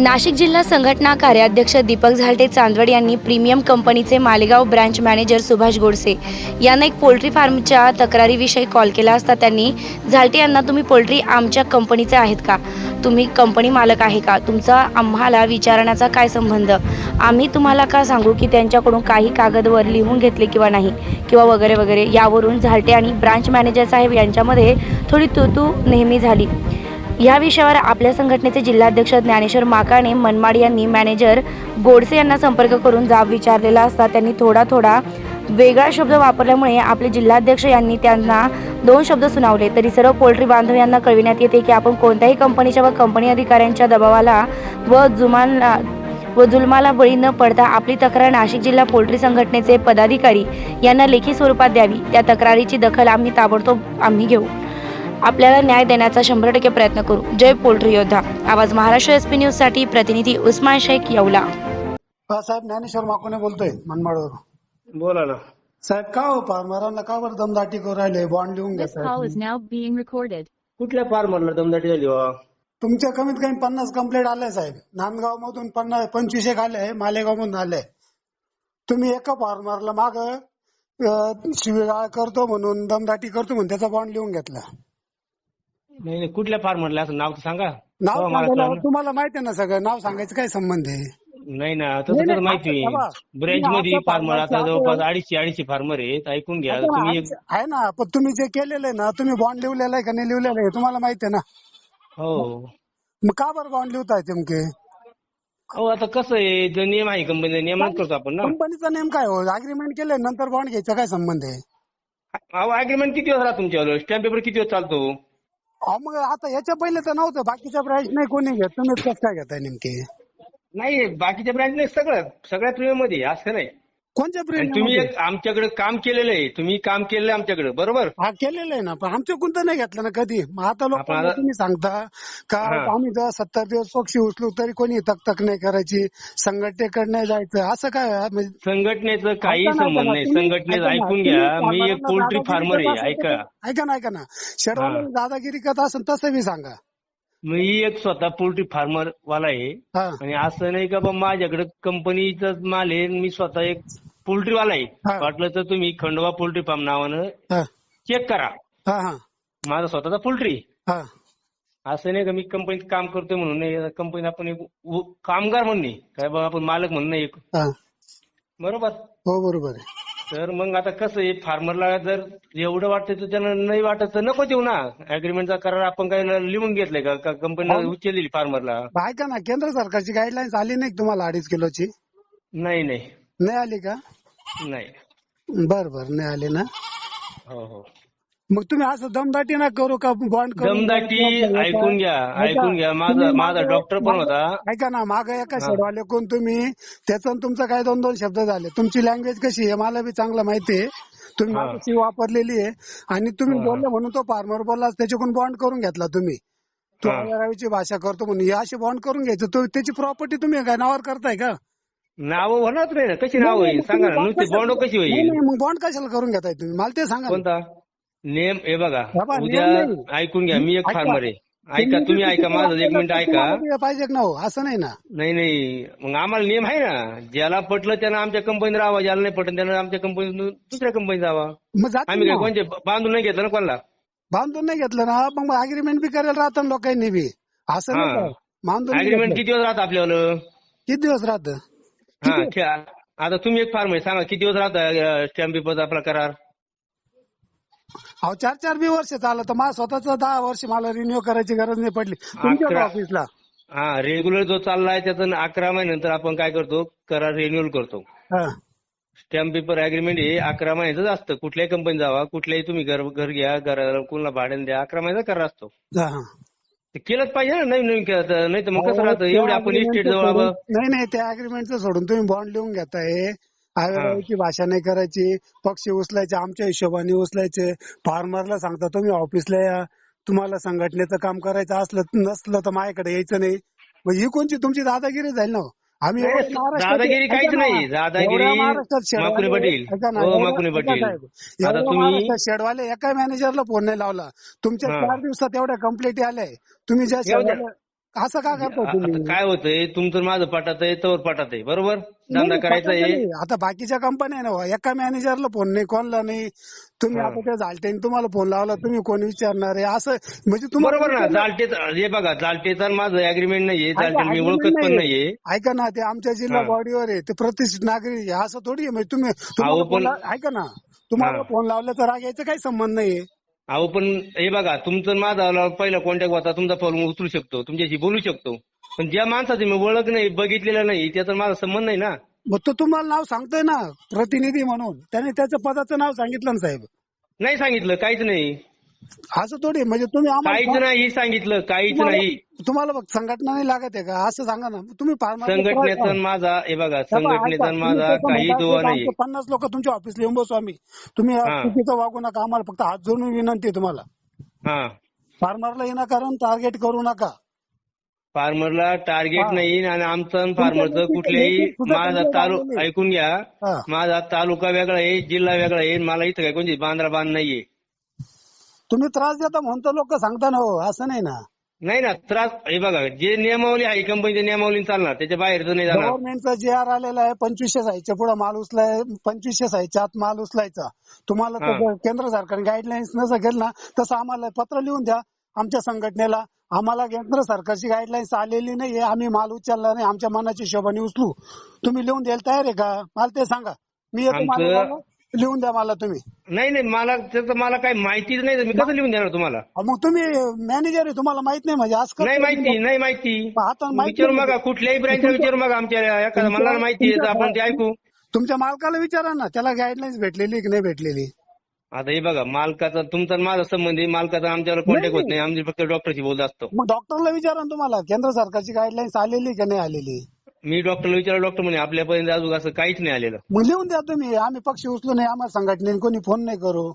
नाशिक जिल्हा संघटना कार्याध्यक्ष दीपक झालटे चांदवड यांनी प्रीमियम कंपनीचे मालेगाव ब्रँच मॅनेजर सुभाष गोडसे यांना एक पोल्ट्री फार्मच्या तक्रारीविषयी कॉल केला असता त्यांनी झालटे यांना तुम्ही पोल्ट्री आमच्या कंपनीचे आहेत का? तुम्ही कंपनी मालक आहे का? तुमचा आम्हाला विचारण्याचा काय संबंध? आम्ही तुम्हाला का सांगू की त्यांच्याकडून काही कागदवर लिहून घेतले किंवा नाही? किंवा वगैरे वगैरे. यावरून झालटे आणि ब्रांच मॅनेजर साहेब यांच्यामध्ये थोडी तुतू नेहमी झाली. या विषयावर आपल्या संघटनेचे जिल्हाध्यक्ष ज्ञानेश्वर माकाणे मनमाड यांनी मॅनेजर गोडसे यांना संपर्क करून जाब विचारलेला असता त्यांनी थोडा थोडा वेगळा शब्द वापरल्यामुळे आपले जिल्हाध्यक्ष यांनी त्यांना दोन शब्द सुनावले. तरी सर्व पोल्ट्री बांधव यांना कळविण्यात येते की आपण कोणत्याही कंपनीच्या व कंपनी अधिकाऱ्यांच्या दबावाला व जुमानला व जुलमाला बळी न पडता आपली तक्रार नाशिक जिल्हा पोल्ट्री संघटनेचे पदाधिकारी यांना लेखी स्वरूपात द्यावी. त्या तक्रारीची दखल आम्ही ताबडतोब आम्ही घेऊ. आपल्याला न्याय देण्याचा शंभर टक्के प्रयत्न करू. जय पोल्ट्री योद्धा. आवाज महाराष्ट्र एस पी न्यूजसाठी प्रतिनिधी उस्मान शेख येवला. साहेब ज्ञानेश्वर माकोने बोलतोय मनमाडवर बोला ना. साहेब का हो फार्मरांना का बरं दमदाटी करू राहिले? बॉन्ड लिहून recorded. कुठल्या फार्मरला दमदाटी झाली तुमच्या कमीत कमी पन्नास कंप्लेंट आल्या साहेब. नांदगाव मधून पन्नास पंचवीस एक आले मालेगाव मधून आले. तुम्ही एका फार्मरला माग शिवीगाळ करतो म्हणून दमदाटी करतो म्हणून त्याचा बॉन्ड लिहून घेतला. नाही नाही कुठल्या फार्मरला असं नाव तर सांगा. नाव मला सांगायला कळलं. तुम्हाला माहिती आहे ना सगळं. नाव सांगायचं काय संबंध आहे? नाही ना नाही, तसं तर नाही, माहिती आता बघा, ब्रँच मध्ये फार्मर आता जवळपास अडीचशे अडीचशे फार्मर आहेत. ऐकून घ्या. आता तुम्ही एक आहे ना पण तुम्ही जे केलेलं आहे ना तुम्ही बॉन्ड लिहिलेला आहे का नाही लिहिलेलं आहे तुम्हाला माहिती आहे ना? हो. मग का बरं बॉन्ड लिहिताय नेमके? हो आता कसं आहे? जो नियम आहे कंपनीचा नियमच करतो आपण ना. कंपनीचा नेम काय हो? अग्रीमेंट केलंय नंतर बॉन्ड घ्यायचा काय संबंध आहे? अहो अग्रीमेंट किती दिवस राहतो तुमच्यावर? स्टॅम्प पेपर किती दिवस चालतो? अहो मग आता याच्या पहिले तर नव्हतं. बाकीच्या ब्रँच नाही कोणी घेत. तुम्ही कसं काय घेताय नेमके? नाही बाकीच्या ब्रँच नाही सगळं सगळ्या प्रीमियममध्ये आहे, असं नाही. कोणत्या तुम्ही एक आमच्याकडे काम केलेलं आहे. तुम्ही काम केलेलं आहे आमच्याकडे. बरोबर? हा केलेलं आहे ना. पण आमच्या कोणतं नाही घेतलं ना कधी. मग आता लोकांना आता- तुम्ही सांगता का हा. आम्ही जर सत्तर दिवस पक्षी उचलू तरी कोणी तक तक नाही करायची? संघटनेकडे नाही जायचं? असं काय आहे? म्हणजे संघटनेचं काही ऐका ना, संबंध नाही. तुम्ही- संघटनेचं ऐका ना, ऐकून तुम्ही घ्या. मी एक पोल्ट्री दादागिरी फार्मर करत आहे असाल ऐका. तर- ऐका ना ऐका ना. हा. दादागिरी करत असेल तसं बी सांगा. मी एक स्वतः पोल्ट्री फार्मर वाला आहे. आणि असं नाही का बा माझ्याकडे कंपनीचा माल आहे मी स्वतः एक पोल्ट्री वाला आहे. वाटलं तर तुम्ही खंडवा पोल्ट्री फार्म नावानं चेक करा. हा हा. माझा स्वतःचा पोल्ट्री. हा. असं नाही का मी कंपनीत काम करतोय म्हणून नाही कंपनीत आपण एक कामगार म्हणून नाही. काय बाबा आपण मालक म्हणून नाही. एक बरोबर? हो बरोबर आहे. तर मग आता कसं आहे फार्मरला जर एवढं वाटतं तर त्यांना नाही वाटत तर नको देऊ ना. अग्रीमेंटचा करार आपण काय लिहून घेतलाय का? का कंपनीला हो. उचलली फार्मरला ऐका ना केंद्र सरकारची गाईडलाईन्स आली नाही का तुम्हाला अडीच किलोची? नाही नाही. नाही आली का? नाही. बर बर नाही आली ना? हो हो. मग तुम्ही असं दमदाटी ना करू का बॉन्ड दमदाटी ऐकून घ्या ऐकून घ्या. माझा माझा डॉक्टर पण होता. ऐका ना माग एका. शेडवाले कोण तुम्ही? त्याचं तुमचं काय दोन दोन शब्द झाले. तुमची लँग्वेज कशी आहे? मला बी चांगलं माहिती आहे. तुम्ही. मागाशी वापरलेली आहे. आणि तुम्ही. बोलले म्हणून तो फार्मर बोलला त्याच्याकडून बॉन्ड करून घेतला तुम्ही. तो भाषा करतो म्हणून. अशी बॉन्ड करून घ्यायचं. तो त्याची प्रॉपर्टी तुम्ही काय नावावर करताय का? नाव होणार नाही ना. कशी नाव होईल? सांगा ना. नुसती बॉन्ड कशी होईल? मग बॉन्ड कशाला करून घेताय तुम्ही? मला ते सांगा. कोणता? नेम हे बघा बाबा, नेम उद्या. ऐकून घ्या मी एक ऐका. फार्मर आहे ऐका तुम्ही ऐका माझं एक मिनिट ऐका. पाहिजे ना हो? असं नाही ना. नाही नाही. मग आम्हाला नियम आहे ना. ज्याला पटलं त्यानं आमच्या कंपनीत राहावं ज्याला नाही पटलं त्यानं आमच्या कंपनीत दुसऱ्या कंपनीत जावा. मग आम्ही काय. कोणते बांधून नाही घेतलं ना कोणाला? बांधून नाही घेतलं ना. मग अग्रीमेंट बी करायला राहतं ना लोकांनी बी. असं नाही. का? बांधून नाही अग्रीमेंट घेतलं. किती दिवस राहतं आपल्यावर किती दिवस राहत? हा ठे- आता तुम्ही एक फार्म आहे सांगा किती दिवस राहतं स्टॅम्प पेपरचा आपला करार? अहो चार चार बी वर्ष चाललं. तर मला स्वतःच दहा वर्ष मला रिन्यू करायची गरज नाही पडली. तुमच्या अकरा. ऑफिसला हा रेग्युलर जो चाललाय त्याचं अकरा महिन्यानंतर आपण काय करतो? करार रिन्युअल करतो. हा. स्टॅम्प पेपर अग्रीमेंट हे अकरा महिन्याचं असतं. कुठल्याही कंपनी जावा कुठल्याही तुम्ही घर घर घ्या घराला कोणाला भाड्याने द्या अकरा महिन्याचा करार असतो. हा, हा. ते केलंच पाहिजे ना नवीन नवीन केलं तर. नाही तर मग कसं राहतं? एवढे आपण इस्टेट जवळ नाही नाही त्या अग्रीमेंटचं सोडून तुम्ही बॉन्ड लिहून घेताय. आयुर्वेदाची भाषा नाही करायची पक्षी उचलायचे आमच्या हिशोबाने उचलायचे. फार्मरला सांगता तुम्ही ऑफिसला या. तुम्हाला संघटनेचं काम करायचं असलं नसलं तर माझ्याकडे यायचं नाही. मग ही कोणची? तुमची दादागिरी जाईल ना हो. आम्ही नाही, एवढ्या महाराष्ट्रात- दादागिरी काहीच ना, नाही. दादागिरी एवढ्या महाराष्ट्रात शेडवाले- पाटील. ऐका ना, हो, एवढ्या- माकुनी ऐका पाटील. साहेब, आता एवढ्या तुम्ही- महाराष्ट्रात शेडवाले एका मॅनेजरला फोन नाही लावला. तुमच्या हा. चार दिवसात एवढ्या कंप्लेंटी आल्या तुम्ही ज्या शेडवाले असं का करता आ- तुम्ही काय होतंय तुमचं माझं पटात आहे तवर पटात आहे बरोबर धंदा नाही, करायचा आहे नाही. आता बाकीच्या कंपन्या ना एका मॅनेजरला फोन नाही कोणला नाही तुम्ही हा. आता ते झालते तुम्हाला फोन लावला तुम्ही कोण विचारणार आहे असं म्हणजे तुम्हाला बरोबर ना जालटेच हे बघा जालटेचा माझं अग्रीमेंट नाहीये ऐका, जालटेला मी agreement ओळखत पण नाहीये. ऐका ना ते आमच्या जिल्हा हा. बॉडीवर आहे ते प्रतिष्ठित नागरिक आहे असं थोडी आहे म्हणजे तुम्ही अहो, तुम्हाला पण- फोन ला- ऐका ना तुम्हाला हा. फोन लावल्याचा राग याचा काही संबंध नाहीये अहो पण हे बघा तुमचं माझा पहिला कॉन्टॅक्ट होता तुमचा फोन उचलू शकतो तुमच्याशी बोलू शकतो. पण ज्या माणसाची मी ओळख नाही बघितलेलं नाही त्याचा माझा संबंध नाही ना. मग तो तुम्हाला नाव सांगतोय ना प्रतिनिधी म्हणून. त्याने त्याच्या पदाचं नाव सांगितलं ना साहेब. नाही सांगितलं काहीच नाही. असं थोडी. म्हणजे तुम्ही काहीच आम्हाला नाही सांगितलं काहीच तुम्हाला- नाही. तुम्हाला बघ संघटना नाही लागत आहे का? असं सांगा ना. तुम्ही फार्मर संघटनेचा आणि माझा हे बघा संघटनेचा आणि माझा काही दुवा नाही पन्नास लोक तुमच्या ऑफिसला येऊन बसू आम्ही. तुम्ही हा. चुकीचं वागू नका. आम्हाला फक्त हात जोडून विनंती आहे तुम्हाला. हा. फार्मरला विनाकारण टार्गेट करू नका. फार्मरला टार्गेट हा. नाही आणि आमचं आणि तुमच्या फार्मरचं कुठल्याही सुद्धा माझा त्यांनी तालुका. ऐकून घ्या. हा. माझा तालुका वेगळा आहे जिल्हा वेगळा आहे मला इथं काय कोणती बांद्रा बांध नाहीये. तुम्ही त्रास देता म्हणतो लोक सांगता ना हो असं नाही ना. नाही ना त्रास हे बघा जे नियमावली आहे कंपनीच्या नियमावली चालणार त्याच्या बाहेरचं नाही जाणार. गव्हर्नमेंटचा जे आर आलेला आहे पंचवीसशे साईजच्या पुढे माल उचलाय पंचवीसशे साईजच्या आत माल उचलायचा. तुम्हाला. तसं केंद्र सरकारने गाईडलाईन्स नसं केलं ना तसं आम्हाला पत्र लिहून द्या आमच्या संघटनेला. आम्हाला केंद्र सरकारची गाईडलाईन्स आलेली नाहीये आम्ही माल उचलला नाही आमच्या मनाच्या हिशोबाने उचलू. तुम्ही लिहून द्यायला तयार आहे का? मला ते सांगा. मी येतो लिहून द्या मला तुम्ही. नाही नाही मला त्याचं मला काही माहितीच नाही मी कसं लिहून देणार तुम्हाला? अहो, मग तुम्ही मॅनेजर आहे तुम्हाला माहीत नाही म्हणजे आज नाही माहिती नाही माहिती. आता माहिती विचारू नाही. बघा कुठल्याही ब्रँचला विचारू बघा आमच्या मला माहिती आहे तर आपण ते ऐकू. तुमच्या मालकाला विचारा ना त्याला गाईडलाईन्स भेटलेली की नाही भेटलेली? आता हे बघा मालकाचा तुमचा आणि माझा संबंध आहे मालकाचा आमच्यावर कॉन्टॅक्ट होत नाही. आम्ही फक्त डॉक्टरशी बोलत असतो. मग डॉक्टरला विचारा ना तुम्हाला केंद्र सरकारची गाईडलाईन्स आलेली की नाही आलेली? मी डॉक्टरला विचारलं डॉक्टर म्हणे आपल्यापर्यंत अजून असं काहीच नाही आलेलं. मग लिहून द्या तुम्ही आम्ही पक्षी उचलू नाही आम्हाला संघटनेने कोणी फोन नाही करू.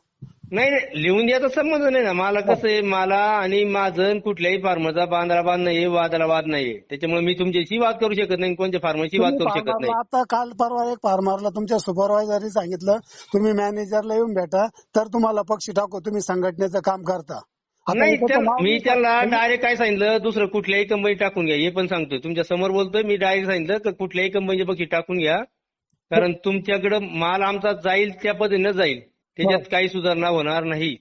नाही नाही लिहून द्यायचा संबंध नाही ना. मला कसं आहे मला आणि माझं आणि कुठल्याही फार्मरचा बांधाला बांध नाहीये वादाला वाद नाहीये. त्याच्यामुळे मी तुमच्याशी वाद करू शकत नाही कोणत्या फार्मरशी वाद करू शकत नाही. आता काल परवा एक फार्मरला तुमच्या सुपरवायझरनी सांगितलं तुम्ही मॅनेजरला येऊन भेटा तर तुम्हाला पक्षी टाकू तुम्ही संघटनेचं काम करता. नाही तर मी त्याला. डायरेक्ट काय सांगितलं? दुसरं कुठल्याही कंपनी टाकून घ्या. हे पण सांगतोय. तुमच्यासमोर बोलतोय मी डायरेक्ट सांगितलं की कुठल्याही कंपनीचे पक्षी टाकून घ्या. कारण तुमच्याकडं माल आमचा जाईल त्या पद्धतीनं जाईल. त्याच्यात काही सुधारणा होणार नाही.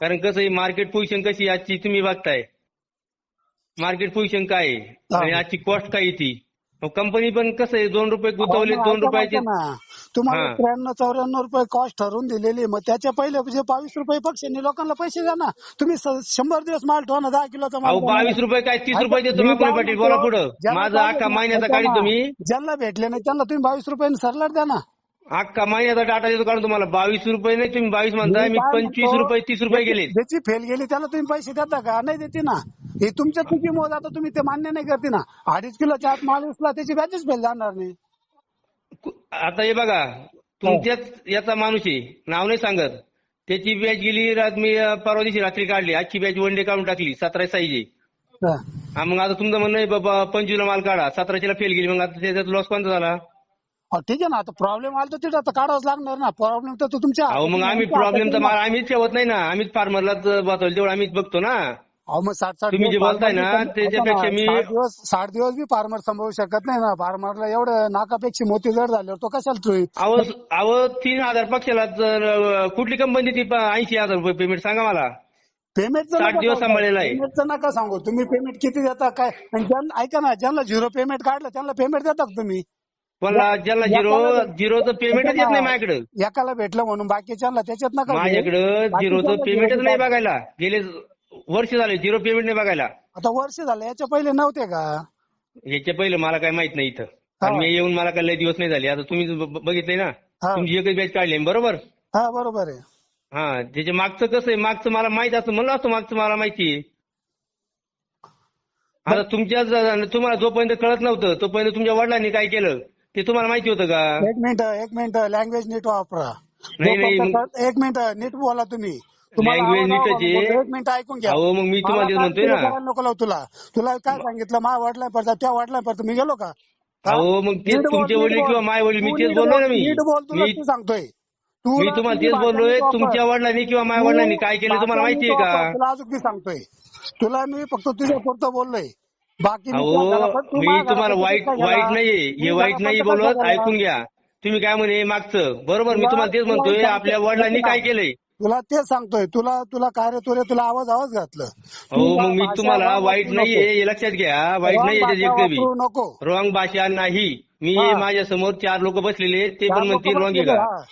कारण कसं आहे मार्केट पोझिशन कशी आजची तुम्ही बघताय. मार्केट पोझिशन काय आहे. आणि आजची कॉस्ट काय आहे ती? कंपनी पण कसं आहे दोन रुपये गुंतवले दोन रुपयाचे. तुम्हाला. त्र्याण्णव चौऱ्याण्णव रुपये कॉस्ट ठरवून दिलेली मग त्याच्या पहिले जे बावीस रुपये पक्षांनी लोकांना पैसे द्या ना. तुम्ही शंभर दिवस माल ठेवा ना दहा किलोचा माल ठेवा. बावीस रुपये काय तीस रुपये देतो मी पाटील? बोला पुढं. ज्यांना माझा अख्खा महिन्याचा काढी ना, तुम्ही? ज्यांना भेटले नाही त्यांना तुम्ही बावीस रुपये सरलाट द्या ना. अख्खा महिन्याचा डाटा देतो काढून तुम्हाला. बावीस रुपये नाही तुम्ही बावीस म्हणताय मी काय पंचवीस म्हणतो, रुपये तीस रुपये गेले ज्याची फेल गेली त्याला तुम्ही पैसे देता का? नाही देते ना. हे तुमच्या चुकी मोज आता तुम्ही ते मान्य नाही करते ना. अडीच किलोच्या आत माल उचला त्याची बॅचेस फेल जाणार नाही. आता हे बघा तुमच्याच याचा माणूस आहे. नाव नाही सांगत. त्याची बॅच गेली रात मी परवा दिवशी रात्री काढली. आजची बॅच वन डे काढून टाकली. सतरा साईज आहे. हा. हा, मग आता तुमचं म्हणणं आहे बाबा पंचवीसला माल काढा. सतराशेला फेल गेली मग आता त्याच्यात लॉस कोणता झाला? अहो, ठीक आहे ना. आता प्रॉब्लेम आला तर तिथं आता काढावंच लागणार ना. प्रॉब्लेम तर तो तुमच्या अहो मग आम्ही प्रॉब्लेम तर मला आम्हीच ठेवत नाही ना. आम्हीच फार्मरलाच बसवलं तेवढं आम्हीच बघतो ना. अहो मग साठ साठ तुम्ही जे दिवस बोलताय ना, farmer- त्याच्यापेक्षा मी- साठ दिवस साठ दिवस बी फार्मर सांभाळू शकत नाही ना. फार्मरला एवढं नाकापेक्षा मोती जड झाल्यावर तो कशाला तुम्ही अहो अहो तीन हजार पक्षाला जर अं, कुठली कंपनी ती ऐंशी हजार रुपये पेमेंट सांगा मला. पेमेंटचं साठ नका दिवस सांगू. सांभाळलेलं आहे. पेमेंटचं नका सांगू. तुम्ही पेमेंट किती देता काय? आणि ज्यांना ऐका ना ज्यांना झिरो पेमेंट काढलं त्यांना पेमेंट देता का तुम्ही? ज्याला झिरो झिरोचं पेमेंटच येत नाही माझ्याकडे. एकाला भेटलं म्हणून बाकीच्यांना त्याच्यात नका घेऊ. माझ्याकडं झिरोचं बाकीच्यांना पेमेंटच नाही. बघायला. गेले वर्ष झाले झिरो पेमेंट नाही बघायला. आता वर्ष झालं याच्या पहिले नव्हते का? याच्या पहिलं मला काय माहीत नाही इथं. आणि मी येऊन मला काय लय दिवस नाही झाले. आता तुम्ही ब- बघितलंय ना? हा. तुमची एकच बॅच काढली आहे, बरोबर? हा बरोबर आहे. हा त्याच्या मागचं कसं आहे मागचं मला माहीत असतं म्हणलं असतं मागचं मला माहिती आहे. आता तुमच्या ज- तुम्हाला जोपर्यंत कळत नव्हतं तोपर्यंत तुमच्या वडिलांनी काय केलं? ते तुम्हाला माहिती होतं का? एक मिनिट एक मिनिट लँग्वेज नीट वापरा. नाही, नाही, जोपर्यंत- एक मिनिट नीट बोला तुम्ही. तुम्हाला Language आवाज- नीटच आहे. आवाज- एक मिनिट ऐकून घ्या. अहो, मग मी तुम्हाला मला म्हणतोय काय ना. करायला नको लावू तुला. तुला काय सांगितलं? मा वडिलांपर्यंत त्या वडिलांपर्यंत मी गेलो का? हा? अहो, मग तेच नीट बोल, तुमचे नीट वडील बोल. किंवा माझे वडील, मी तू तेच नीट बोललोय बोल, ना मी. नीट बोल तुला मी- सांगतोय. मी तुम्हाला तेच बोललोय. तुमच्या वडिलांनी किंवा माझ्या वडिलांनी काय केलं तुम्हाला माहितीये का? तुला अजून मी सांगतोय. तुला मी फक्त तुझ्या पुरतं बोललोय. बाकी मी काय झालं, अहो पण तू मी माझ्या तुम्हाला वाईट कसं वाईट गेला? नाहीये. मी हे वाईट नाही काय बोलत गेला? ऐकून घ्या. तुम्ही काय म्हणे मागचं? बरोबर मी तुम्हाला तेच म्हणतोय आपल्या वडिलांनी काय केलंय? तुला तेच सांगतोय तुला तुला कार्य तुला तुला आवाज आवाज घातलं हो तू मग मी भाषा तुम्हाला वापरू वाईट नको. नाहीये हे लक्षात घ्या वाईट Wrong नाहीये भाषा वापरू नको रॉंग भाषा नाही मी हा. माझ्यासमोर चार लोक बसलेले ते चार पण म्हणतील रॉंग आहे बसलेले, का हा.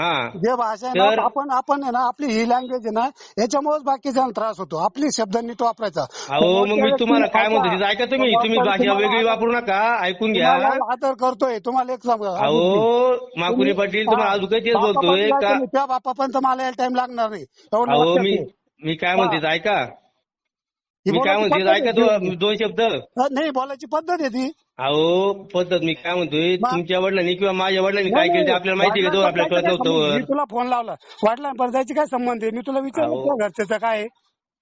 हा. जे भाषा आहे ना आपण आपण आहे ना आपली ही लँग्वेज आहे ना याच्यामुळेच बाकीच्यांना त्रास होतो. आपली शब्द नीट वापरायचा. अहो मग मी तुम्हाला काय म्हणतो ऐका. तुम्ही. तुम्ही भाषा वेगळी वापरू नका. ऐकून घ्या. आदर करतोय. तुम्हाला एक सांग अहो माकुरी पाटील तुम्हाला अजून काही तेच बोलतोय का त्या बापापर्यंत मला यायला टाइम लागणार नाही. मी काय म्हणते ऐका. ही मी काय बोलायची म्हणते पद्धत ऐका तो दोन शब्द. नाही बोलायची पद्धत आहे ती. अहो पद्धत मी काय म्हणतोय? तुमच्या वडिलांनी किंवा माझ्या वडिलांनी काय केलं ते आपल्याला माहिती आहे कळत वडिलांपर्यंत नव्हतं मी तुला फोन लावला. वडिलांपर्यंत जायची काय संबंध आहे? मी तुला विचारलं घरच्याचं काय?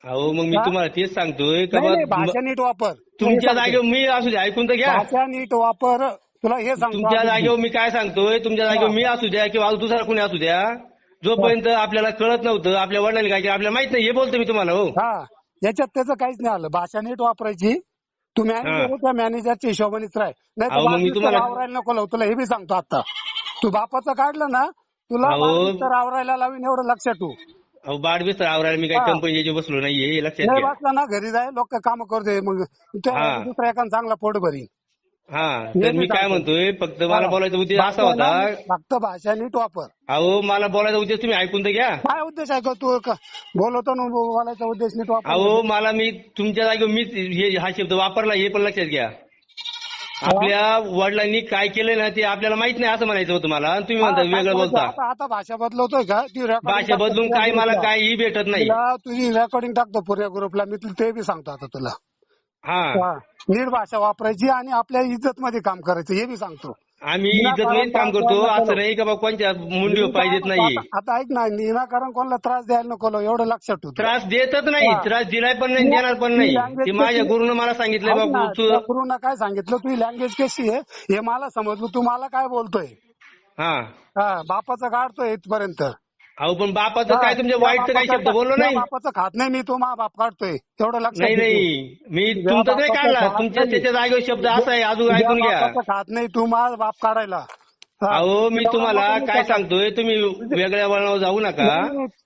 अहो मग मी? तुम्हाला तेच सांगतोय भाषा नीट वापर. तुमच्या. जागेवर मी असू द्या ऐकून तर घ्या. भाषा नीट वापर. तुला हे सांगतो तुमच्या जागेवर मी काय सांगतोय तुमच्या जागेवर मी असू द्या किंवा दुसरा कोणी असू द्या जोपर्यंत आपल्याला कळत नव्हतं आपल्या वडिलांनी काय केलं आपल्याला माहीत नाही हे बोलतो मी तुम्हाला हा. याच्यात त्याचं काहीच नाही आलं. भाषा नीट वापरायची. तू मॅनेजर त्या मॅनेजरच्या हिशोबानेच राह नाही अहो, मग मी तुम्हाला- आवरायला नको लावू. तुला हे बी सांगतो आता. तू बापाचं काढलं ना तुला अहो. तर आवरायला लावीन एवढं लक्षात ठेवू अहो आवरायला मी काही हा. कंपनीचे बसलो नाहीये हे लक्षात नाही घ्या. वाचला ना घरी जाय लोक काम करते मग त्या हा. दुसरा एका चांगला पोट भरी हा तर मी काय. म्हणतोय फक्त मला. बोलायचा उद्देश असा होता. फक्त भाषा नीट वापर. अहो मला बोलायचा उद्देश तुम्ही ऐकून तर घ्या. काय उद्देश आहे का तू क- बोलवतो ना बोलायचा उद्देश नीट वापर. अहो मला मी तुमच्या जागेवर मीच हे हा शब्द वापरला हे पण लक्षात घ्या. आपल्या वडिलांनी काय केलंय ना ते आपल्याला माहीत नाही असं म्हणायचं होतं मला. आणि तुम्ही म्हणता वेगळं बोलता. आता आता भाषा बदलवतोय का? ती recording भाषा टाकतो बदलून पुऱ्या काय मला ग्रुपला. काही भेटत नाही. तुला तुझी रेकॉर्डिंग टाकतो पुऱ्या ग्रुपला. मी तुला ते बी सांगतो आता तुला. हा. हा. नीट भाषा वापरायची आणि आपल्या इज्जत मध्ये काम करायचं हे बी सांगतो. आम्ही इज्जत मध्ये काम करतो असं नाही का बा कोणत्या मुंडी पाहिजेत नाही आता ऐक ना निराकरण कोणाला त्रास द्यायला नको एवढं लक्षात ठेव. तू. त्रास देतच नाही. त्रास दिलाय पण नाही देणार पण नाही. ते माझ्या गुरुनं मला ना, बाबू तू गुरुनं काय सांगितलं? तुझी लँग्वेज कशी आहे हे मला समजलं तू मला काय बोलतोय? हा. हा बापाचं काढतोय इथपर्यंत. अहो पण बापाचं काय तुमच्या वाईटचं काही शब्द बोललो नाही बापाचं खात नाही मी तो मा बाप काढतोय तेवढं लक्षात नाही. नाही मी तुमचा नाही काढला तुमच्या. त्याच्या जागेवर शब्द असा आहे अजून ऐकून घ्या खात नाही तू माझा बाप काढायला. अहो मी तुम्हाला काय? सांगतोय तुम्ही वेगळ्या वळणावर जाऊ नका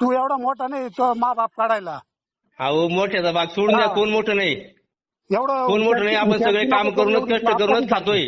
तू एवढा मोठा नाही तो मा बाप काढायला अहो मोठ्याचा भाग सोडून द्या. कोण मोठं नाही एवढं कोण मोठं नाही आपण सगळे काम करूनच कष्ट करूनच खातोय